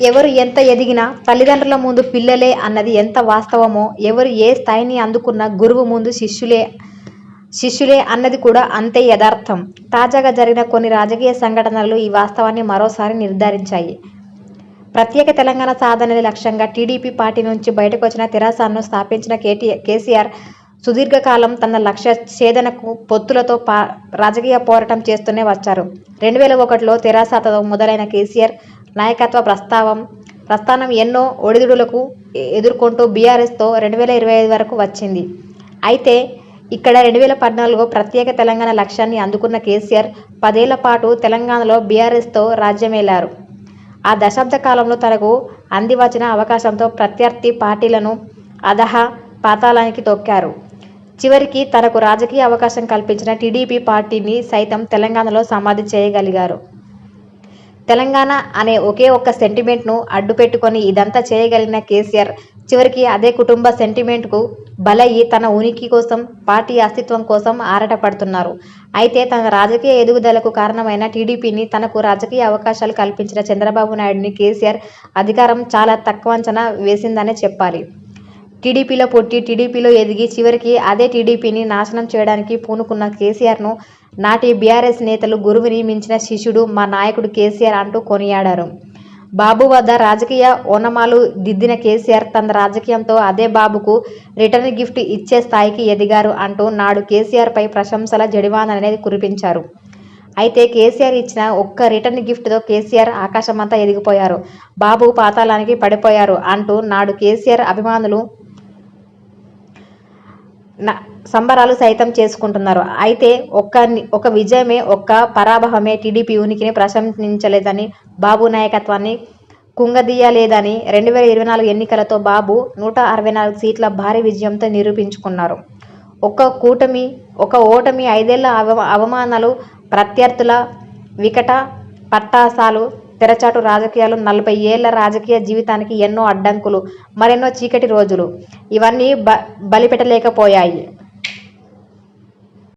ఎవరు ఎంత ఎదిగినా తల్లిదండ్రుల ముందు పిల్లలే అన్నది ఎంత వాస్తవమో ఎవరు ఏ స్థాయిని అందుకున్నా గురువు ముందు శిష్యులే శిష్యులే అన్నది కూడా అంతే యథార్థం. తాజాగా జరిగిన కొన్ని రాజకీయ సంఘటనలు ఈ వాస్తవాన్ని మరోసారి నిర్ధారించాయి. ప్రత్యేక తెలంగాణ సాధనని లక్ష్యంగా టీడీపీ పార్టీ నుంచి బయటకు వచ్చిన తెరాసాను స్థాపించిన కేటీ కేసీఆర్ సుదీర్ఘకాలం తన లక్ష్య ఛేదనకు పొత్తులతో పా రాజకీయ పోరాటం చేస్తూనే వచ్చారు. రెండు వేల ఒకటిలో తెరాసతో మొదలైన కేసీఆర్ నాయకత్వ ప్రస్తావం ప్రస్థానం ఎన్నో ఒడిదుడులకు ఎదుర్కొంటూ బీఆర్ఎస్తో రెండు వేల ఇరవై ఐదు వరకు వచ్చింది. అయితే ఇక్కడ రెండు వేల పద్నాలుగులో ప్రత్యేక తెలంగాణ లక్ష్యాన్ని అందుకున్న కేసీఆర్ పదేళ్ళ పాటు తెలంగాణలో బీఆర్ఎస్తో రాజ్యమేలారు. ఆ దశాబ్ద కాలంలో తనకు అందివచ్చిన అవకాశంతో ప్రత్యర్థి పార్టీలను అధహ పాతాళానికి తొక్కారు. చివరికి తనకు రాజకీయ అవకాశం కల్పించిన టీడీపీ పార్టీని సైతం తెలంగాణలో సమాధి చేయగలిగారు. తెలంగాణ అనే ఒకే ఒక్క సెంటిమెంట్ను అడ్డుపెట్టుకొని ఇదంతా చేయగలిగిన కేసీఆర్ చివరికి అదే కుటుంబ సెంటిమెంట్కు బలయ్యి తన ఉనికి కోసం పార్టీ అస్తిత్వం కోసం ఆరాటపడుతున్నారు. అయితే తన రాజకీయ ఎదుగుదలకు కారణమైన టీడీపీని తనకు రాజకీయ అవకాశాలు కల్పించిన చంద్రబాబు నాయుడిని కేసీఆర్ అధికారం చాలా తక్కువ అంచనా వేసిందనే చెప్పాలి. టీడీపీలో పుట్టి టీడీపీలో ఎదిగి చివరికి అదే టీడీపీని నాశనం చేయడానికి పూనుకున్న కేసీఆర్ను నాటి బీఆర్ఎస్ నేతలు గురువుని మించిన శిష్యుడు మా నాయకుడు కేసీఆర్ అంటూ కొనియాడారు. బాబు వద్ద రాజకీయ ఓనమాలు దిద్దిన కేసీఆర్ తన రాజకీయంతో అదే బాబుకు రిటర్న్ గిఫ్ట్ ఇచ్చే స్థాయికి ఎదిగారు అంటూ నాడు కేసీఆర్పై ప్రశంసల జడివాననేది కురిపించారు. అయితే కేసీఆర్ ఇచ్చిన ఒక్క రిటర్న్ గిఫ్ట్తో కేసీఆర్ ఆకాశమంతా ఎదిగిపోయారు. బాబు పాతాళానికి పడిపోయారు అంటూ నాడు కేసీఆర్ అభిమానులు సంబరాలు సైతం చేసుకుంటున్నారు. అయితే ఒక్క ఒక విజయమే ఒక్క పరాభవమే టీడీపీ ఉనికిని ప్రశంసించలేదని బాబు నాయకత్వాన్ని కుంగదీయలేదని రెండు వేల ఇరవై నాలుగు ఎన్నికలతో బాబు నూట అరవై నాలుగు సీట్ల భారీ విజయంతో నిరూపించుకున్నారు. ఒక్క కూటమి ఒక ఓటమి ఐదేళ్ళ అవ అవమానాలు ప్రత్యర్థుల వికట పట్టాసాలు తెరచాటు రాజకీయాలు నలభై ఏళ్ళ రాజకీయ జీవితానికి ఎన్నో అడ్డంకులు మరెన్నో చీకటి రోజులు. ఇవన్నీ బ బలిపెట్టలేకపోయాయి.